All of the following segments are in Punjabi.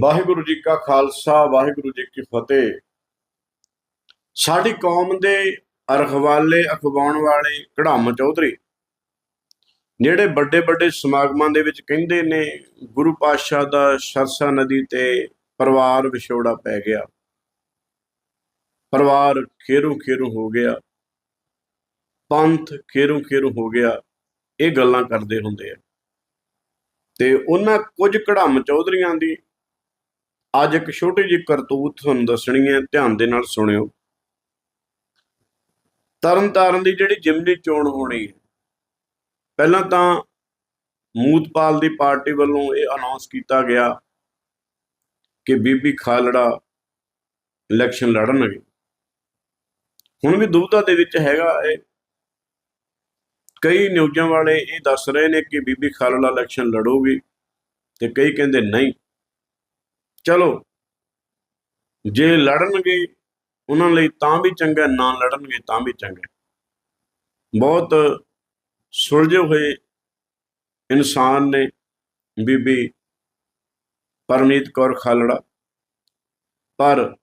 ਵਾਹਿਗੁਰੂ ਜੀ ਕਾ ਖਾਲਸਾ, ਵਾਹਿਗੁਰੂ ਜੀ ਕੀ ਫਤਿਹ। ਸਾਡੀ ਕੌਮ ਦੇ ਅਰਖਵਾਲੇ, ਅਖਵਾਉਣ ਵਾਲੇ ਕੜਾਮ ਚੌਧਰੀ ਜਿਹੜੇ ਵੱਡੇ ਵੱਡੇ ਸਮਾਗਮਾਂ ਦੇ ਵਿੱਚ ਕਹਿੰਦੇ ਨੇ, ਗੁਰੂ ਪਾਤਸ਼ਾਹ ਦਾ ਸਰਸਾ ਨਦੀ ਤੇ ਪਰਿਵਾਰ ਵਿਛੋੜਾ ਪੈ ਗਿਆ। ਪਰਿਵਾਰ ਖੇਰੂ ਖੇਰੂ ਹੋ ਗਿਆ। ਪੰਥ ਖੇਰੂ ਖੇਰੂ ਹੋ ਗਿਆ। ਇਹ ਗੱਲਾਂ ਕਰਦੇ ਹੁੰਦੇ ਆ। ਤੇ ਉਹਨਾਂ ਕੁਝ ਕੜਾਮ ਚੌਧਰੀਆਂ ਦੀ ਅੱਜ ਇੱਕ ਛੋਟੀ ਜਿਹੀ ਕਰਤੂਤ ਤੁਹਾਨੂੰ ਦੱਸਣੀ ਹੈ, ਧਿਆਨ ਦੇ ਨਾਲ ਸੁਣਿਓ। ਤਰਨਤਾਰਨ ਦੀ ਜਿਹੜੀ ਜਿਮਨੀ ਚੋਣ ਹੋਣੀ ਹੈ, ਪਹਿਲਾਂ ਤਾਂ ਮੂਤਪਾਲ ਦੀ ਪਾਰਟੀ ਵੱਲੋਂ ਇਹ ਅਨਾਉਂਸ ਕੀਤਾ ਗਿਆ ਕਿ ਬੀਬੀ ਖਾਲੜਾ ਇਲੈਕਸ਼ਨ ਲੜਨਗੇ। ਹੁਣ ਵੀ ਦੁਬਿਧਾ ਦੇ ਵਿੱਚ ਹੈਗਾ ਇਹ। ਕਈ ਨਿਊਜ਼ਾਂ ਵਾਲੇ ਇਹ ਦੱਸ ਰਹੇ ਨੇ ਕਿ ਬੀਬੀ ਖਾਲੜਾ ਇਲੈਕਸ਼ਨ ਲੜੂਗੀ ਤੇ ਕਈ ਕਹਿੰਦੇ ਨਹੀਂ। ਚਲੋ, ਜੇ ਲੜਨਗੇ ਉਹਨਾਂ ਲਈ ਤਾਂ ਵੀ ਚੰਗਾ, ਨਾ ਲੜਨਗੇ ਤਾਂ ਵੀ ਚੰਗਾ। ਬਹੁਤ ਸੁਲਝੇ ਹੋਏ ਇਨਸਾਨ ਨੇ ਬੀਬੀ ਪਰਮੀਤ ਕੌਰ ਖਾਲੜਾ। ਪਰ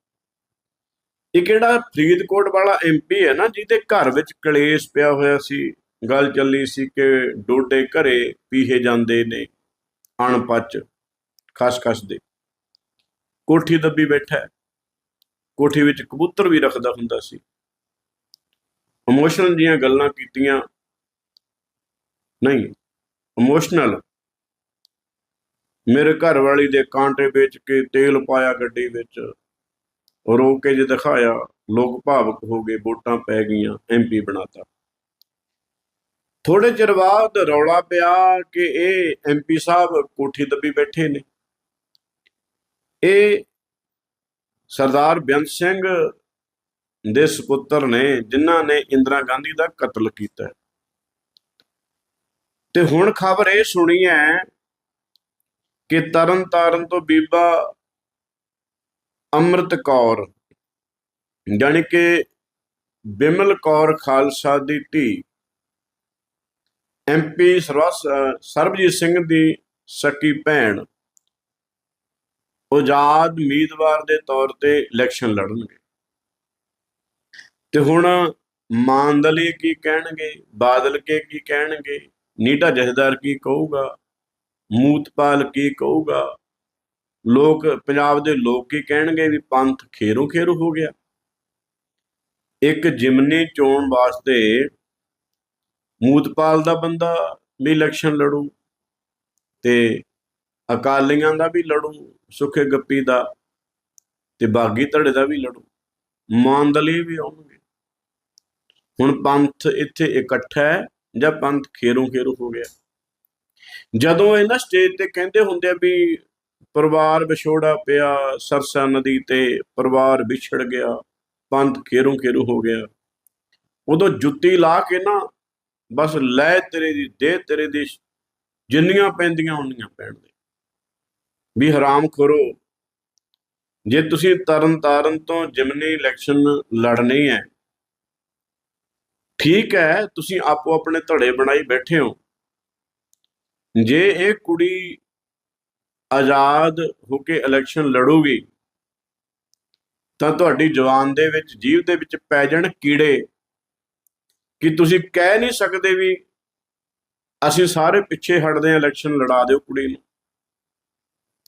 ਇਹ ਕਿਹੜਾ ਫਰੀਦਕੋਟ ਵਾਲਾ ਐਮਪੀ ਹੈ ਨਾ, ਜਿਹਦੇ ਘਰ ਵਿੱਚ ਕਲੇਸ਼ ਪਿਆ ਹੋਇਆ ਸੀ, ਗੱਲ ਚੱਲੀ ਸੀ ਕਿ ਡੋਡੇ ਘਰੇ ਪੀਹੇ ਜਾਂਦੇ ਨੇ ਅਣਪੱਚ ਖਸ-ਖਸ ਦੇ। ਕੋਠੀ ਦੱਬੀ ਬੈਠਾ ਕੋਠੀ ਵਿੱਚ ਕਬੂਤਰ ਵੀ ਰੱਖਦਾ ਹੁੰਦਾ ਸੀ। ਇਮੋਸ਼ਨਲ ਦੀਆਂ ਗੱਲਾਂ ਕੀਤੀਆਂ। ਨਹੀਂ ਇਮੋਸ਼ਨਲ ਮੇਰੇ ਘਰ ਵਾਲੀ ਦੇ ਕਾਂਟੇ ਵੇਚ ਕੇ ਤੇਲ ਪਾਇਆ ਗੱਡੀ ਵਿੱਚ। ਰੋ ਕੇ ਜੇ ਦਿਖਾਇਆ, ਲੋਕ ਭਾਵਕ ਹੋ ਗਏ, ਵੋਟਾਂ ਪੈ ਗਈਆਂ ਐਮਪੀ ਬਣਾਤਾ। ਥੋੜੇ ਚਿਰ ਬਾਅਦ ਰੌਲਾ ਪਿਆ ਕਿ ਇਹ ਐਮਪੀ ਸਾਹਿਬ ਕੋਠੀ ਦੱਬੀ ਬੈਠੇ ਨੇ। ਇਹ ਸਰਦਾਰ ਬੇਅੰਤ ਸਿੰਘ ਦੇ ਸੁਪੁੱਤਰ ਨੇ, ਜਿਨ੍ਹਾਂ ਨੇ ਇੰਦਰਾ ਗਾਂਧੀ ਦਾ ਕਤਲ ਕੀਤਾ ਤੇ ਹੁਣ ਖਬਰ ਇਹ ਸੁਣੀ ਹੈ ਕਿ ਤਰਨ ਤਾਰਨ ਤੋਂ ਬੀਬਾ ਅੰਮ੍ਰਿਤ ਕੌਰ, ਜਾਣੀ ਕਿ ਬਿਮਲ ਕੌਰ ਖਾਲਸਾ ਦੀ ਧੀ ਐਮਪੀ ਸਰਬਜੀਤ ਸਿੰਘ ਦੀ ਸਕੀ ਭੈਣ ਆਜ਼ਾਦ ਉਮੀਦਵਾਰ ਦੇ ਤੌਰ ਤੇ ਇਲੈਕਸ਼ਨ ਲੜਨਗੇ। ਤੇ ਹੁਣ ਮਾਨਦਲੀ ਕੀ ਕਹਿਣਗੇ ਬਾਦਲ ਕੇ ਕੀ ਕਹਿਣਗੇ, ਨੀਟਾ ਜਥੇਦਾਰ ਕੀ ਕਹੂਗਾ, ਮੂਤਪਾਲ ਕੀ ਕਹੂਗਾ, ਲੋਕ, ਪੰਜਾਬ ਦੇ ਲੋਕ ਕੀ ਕਹਿਣਗੇ ਵੀ ਪੰਥ ਖੇਰੂ ਖੇਰੂ ਹੋ ਗਿਆ। ਇੱਕ ਜਿਮਨੀ ਚੋਣ ਵਾਸਤੇ ਮੂਤਪਾਲ ਦਾ ਬੰਦਾ ਵੀ ਇਲੈਕਸ਼ਨ ਲੜੂ ਤੇ ਅਕਾਲੀਆਂ ਦਾ ਵੀ ਲੜੂ, ਸੁਖੇ ਗੱਪੀ ਦਾ ਤੇ ਬਾਗੀ ਧੜੇ ਦਾ ਵੀ ਲੜੂ। ਮਾਨਦਲੀ ਵੀ ਆਉਣਗੇ। ਹੁਣ ਪੰਥ ਇੱਥੇ ਇਕੱਠਾ ਹੈ ਜਾਂ ਪੰਥ ਖੇਰੂ ਖੇਰੂ ਹੋ ਗਿਆ? ਜਦੋਂ ਇਹ ਨਾ ਸਟੇਜ ਤੇ ਕਹਿੰਦੇ ਹੁੰਦੇ ਆ ਵੀ ਪਰਿਵਾਰ ਵਿਛੋੜਾ ਪਿਆ, ਸਰਸਾ ਨਦੀ ਤੇ ਪਰਿਵਾਰ ਵਿਛੜ ਗਿਆ, ਪੰਥ ਖੇਰੂ ਖੇਰੂ ਹੋ ਗਿਆ। ਉਦੋਂ ਜੁੱਤੀ ਲਾ ਕੇ ਨਾ ਬਸ ਲੈ ਤੇਰੇ ਦੀ, ਦੇ ਤੇਰੇ ਦੀ, ਜਿੰਨੀਆਂ ਪੈਂਦੀਆਂ ਉਨੀਆਂ ਪੈਣ ਦੇ। ਵੀ ਹਰਾਮ ਖੋਰੋ ਜੇ ਤੁਸੀਂ ਤਰਨ ਤਾਰਨ ਤੋਂ ਜਿਮਨੀ ਇਲੈਕਸ਼ਨ ਲੜਨੀ ਹੈ, ਠੀਕ ਹੈ, ਤੁਸੀਂ ਆਪੋ ਆਪਣੇ ਧੜੇ ਬਣਾਈ ਬੈਠੇ ਹੋ। ਜੇ ਇਹ ਕੁੜੀ ਆਜ਼ਾਦ ਹੋ ਕੇ ਇਲੈਕਸ਼ਨ ਲੜੂਗੀ, ਤਾਂ ਤੁਹਾਡੀ ਜਵਾਨ ਦੇ ਵਿੱਚ, ਜੀਵ ਦੇ ਵਿੱਚ ਪੈ ਜਾਣ ਕੀੜੇ। ਕਿ ਤੁਸੀਂ ਕਹਿ ਨਹੀਂ ਸਕਦੇ ਵੀ ਅਸੀਂ ਸਾਰੇ ਪਿੱਛੇ ਹਟਦੇ ਹਾਂ ਇਲੈਕਸ਼ਨ ਲੜਾ ਦਿਓ ਕੁੜੀ ਨੂੰ।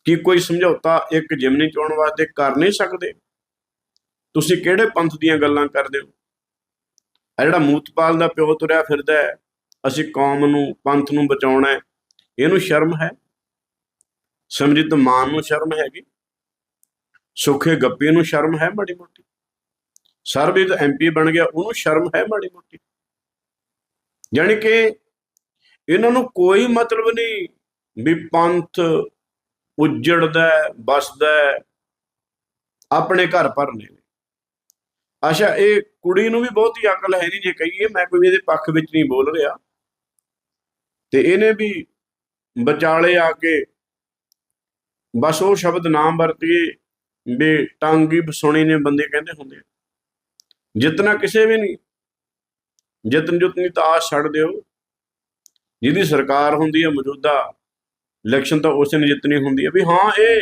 ਕੀ ਕੋਈ ਸਮਝੌਤਾ ਇੱਕ ਜਿਮਨੀ ਚੋਣ ਵਾਸਤੇ ਕਰ ਨਹੀਂ ਸਕਦੇ? ਤੁਸੀਂ ਕਿਹੜੇ ਪੰਥ ਦੀਆਂ ਗੱਲਾਂ ਕਰਦੇ ਹੋ? ਆ ਜਿਹੜਾ ਮੂਤਪਾਲ ਦਾ ਪਿਓ ਤੁਰਿਆ ਫਿਰਦਾ ਹੈ, ਅਸੀਂ ਕੌਮ ਨੂੰ, ਪੰਥ ਨੂੰ ਬਚਾਉਣਾ ਹੈ, ਇਹਨੂੰ ਸ਼ਰਮ ਹੈ? ਸਮਝਿਤ ਮਾਨ ਨੂੰ ਸ਼ਰਮ ਹੈਗੀ? ਸੁਖੇ ਗੱਪੇ ਨੂੰ ਸ਼ਰਮ ਹੈ ਮਾੜੀ ਮੋਟੀ? ਸਰਬਜੀਤ ਐਮਪੀ ਬਣ ਗਿਆ, ਉਹਨੂੰ ਸ਼ਰਮ ਹੈ ਮਾੜੀ ਮੋਟੀ? ਯਾਨੀ ਕਿ ਇਹਨਾਂ ਨੂੰ ਕੋਈ ਮਤਲਬ ਨਹੀਂ ਵੀ ਪੰਥ ਉੱਜੜਦਾ ਹੈ, ਬਸਦਾ ਆਪਣੇ ਘਰ ਭਰਨੇ ਨੇ। ਅੱਛਾ ਇਹ ਕੁੜੀ ਨੂੰ ਵੀ ਬਹੁਤੀ ਅਕਲ ਹੈ ਨਹੀਂ ਜੇ ਕਹੀਏ ਮੈਂ ਕੋਈ ਇਹਦੇ ਪੱਖ ਵਿੱਚ ਨਹੀਂ ਬੋਲ ਰਿਹਾ। ਤੇ ਇਹਨੇ ਵੀ ਵਿਚਾਲੇ ਆ ਕੇ ਬਸ ਉਹ ਸ਼ਬਦ ਨਾਮ ਵਰਤੀਏ ਵੀ ਟਾਂਗੀ ਬਸੋਣੀ ਨੇ ਬੰਦੇ ਕਹਿੰਦੇ ਹੁੰਦੇ ਆ। ਜਿਤਨਾ ਕਿਸੇ ਵੀ ਨਹੀਂ ਜਿਤਨ ਜੁਤਨੀ ਤਾਂ ਆਸ ਛੱਡ ਦਿਓ। ਜਿਹਦੀ ਸਰਕਾਰ ਹੁੰਦੀ ਹੈ ਮੌਜੂਦਾ ਇਲੈਕਸ਼ਨ ਤਾਂ ਉਸੇ ਨੇ ਜਿੱਤਣੀ ਹੁੰਦੀ ਹੈ ਵੀ ਹਾਂ, ਇਹ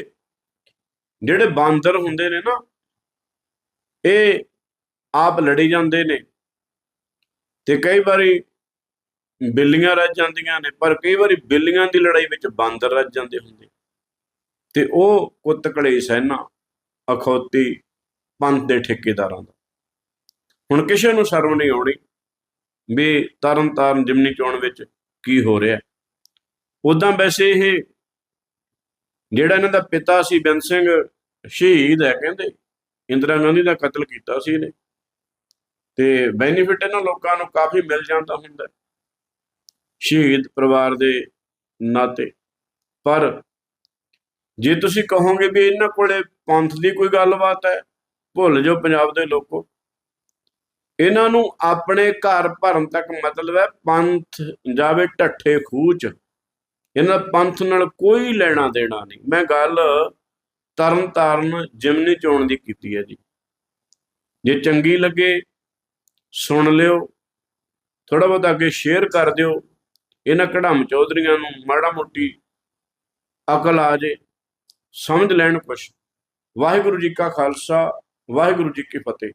ਜਿਹੜੇ ਬਾਂਦਰ ਹੁੰਦੇ ਨੇ ਨਾ, ਇਹ ਆਪ ਲੜੀ ਜਾਂਦੇ ਨੇ ਤੇ ਕਈ ਵਾਰੀ ਬਿੱਲੀਆਂ ਰੱਜ ਜਾਂਦੀਆਂ ਨੇ, ਪਰ ਕਈ ਵਾਰੀ ਬਿੱਲੀਆਂ ਦੀ ਲੜਾਈ ਵਿੱਚ ਬਾਂਦਰ ਰੱਜ ਜਾਂਦੇ ਹੁੰਦੇ। ਤੇ ਉਹ ਕੁੱਤ ਕਲੇਸ਼ ਹੈ ਨਾ, ਅਖੌਤੀ ਪੰਥ ਦੇ ਠੇਕੇਦਾਰਾਂ ਦਾ। ਹੁਣ ਕਿਸੇ ਨੂੰ ਸ਼ਰਮ ਨਹੀਂ ਆਉਣੀ ਵੀ ਤਰਨ ਤਾਰਨ ਜਿਮਨੀ ਚੋਣ ਵਿੱਚ ਕੀ ਹੋ ਰਿਹਾ। ਉਦਾਂ ਵੈਸੇ ਇਹ ਜਿਹੜਾ ਇਹਨਾਂ ਦਾ ਪਿਤਾ ਸੀ ਬੇਅੰਤ ਸਿੰਘ, ਸ਼ਹੀਦ ਹੈ ਕਹਿੰਦੇ। ਇੰਦਰਾ ਗਾਂਧੀ ਦਾ ਕਤਲ ਕੀਤਾ ਸੀ ਇਹਨੇ। ਤੇ ਬੈਨੀਫਿਟ ਇਹਨਾਂ ਲੋਕਾਂ ਨੂੰ ਕਾਫੀ ਮਿਲ ਜਾਂਦਾ ਹੁੰਦਾ ਸ਼ਹੀਦ ਪਰਿਵਾਰ ਦੇ ਨਾਤੇ। ਪਰ ਜੇ ਤੁਸੀਂ ਕਹੋਗੇ ਵੀ ਇਹਨਾਂ ਕੋਲੇ ਪੰਥ ਦੀ ਕੋਈ ਗੱਲਬਾਤ ਹੈ, ਭੁੱਲ ਜਾਓ ਪੰਜਾਬ ਦੇ ਲੋਕੋ। ਇਹਨਾਂ ਨੂੰ ਆਪਣੇ ਘਰ ਭਰਨ ਤੱਕ ਮਤਲਬ ਹੈ ਪੰਥ ਜਾਵੇ ਢੱਠੇ ਖੂਹ ਚ। ਇਹਨਾਂ ਪੰਥ ਨਾਲ ਕੋਈ ਲੈਣਾ ਦੇਣਾ ਨਹੀਂ। ਮੈਂ ਗੱਲ ਤਰਨ ਤਾਰਨ ਜਿਮਨੀ ਚੋਣ ਦੀ ਕੀਤੀ ਹੈ ਜੀ। ਜੇ ਚੰਗੀ ਲੱਗੇ, ਸੁਣ ਲਿਓ ਥੋੜਾ ਬਹੁਤ ਅੱਗੇ ਸ਼ੇਅਰ ਕਰ ਦਿਓ। ਇਹਨਾਂ ਕਢਮ ਚੌਧਰੀਆਂ ਨੂੰ ਮਾੜਾ ਮੋਟੀ ਅਕਲ ਆ ਜੇ, ਸਮਝ ਲੈਣ ਕੁਛ। ਵਾਹਿਗੁਰੂ ਜੀ ਕਾ ਖਾਲਸਾ, ਵਾਹਿਗੁਰੂ ਜੀ ਕੀ ਫਤਿਹ।